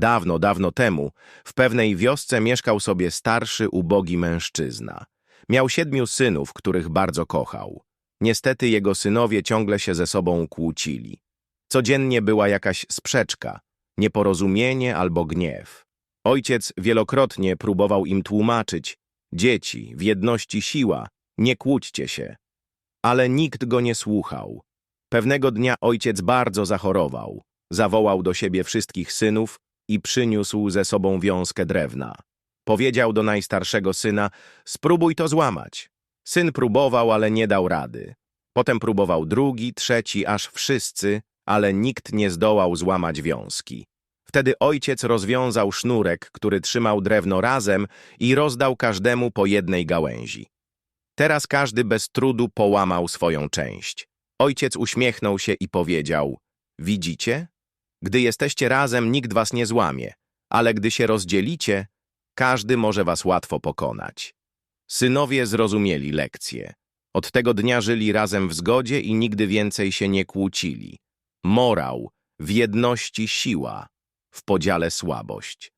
Dawno, dawno temu w pewnej wiosce mieszkał sobie starszy, ubogi mężczyzna. Miał siedmiu synów, których bardzo kochał. Niestety jego synowie ciągle się ze sobą kłócili. Codziennie była jakaś sprzeczka, nieporozumienie albo gniew. Ojciec wielokrotnie próbował im tłumaczyć: Dzieci, w jedności siła, nie kłóćcie się. Ale nikt go nie słuchał. Pewnego dnia ojciec bardzo zachorował. Zawołał do siebie wszystkich synów i przyniósł ze sobą wiązkę drewna. Powiedział do najstarszego syna: Spróbuj to złamać. Syn próbował, ale nie dał rady. Potem próbował drugi, trzeci, aż wszyscy, ale nikt nie zdołał złamać wiązki. Wtedy ojciec rozwiązał sznurek, który trzymał drewno razem i rozdał każdemu po jednej gałęzi. Teraz każdy bez trudu połamał swoją część. Ojciec uśmiechnął się i powiedział: Widzicie? Gdy jesteście razem, nikt was nie złamie, ale gdy się rozdzielicie, każdy może was łatwo pokonać. Synowie zrozumieli lekcję. Od tego dnia żyli razem w zgodzie i nigdy więcej się nie kłócili. Morał, w jedności siła, w podziale słabość.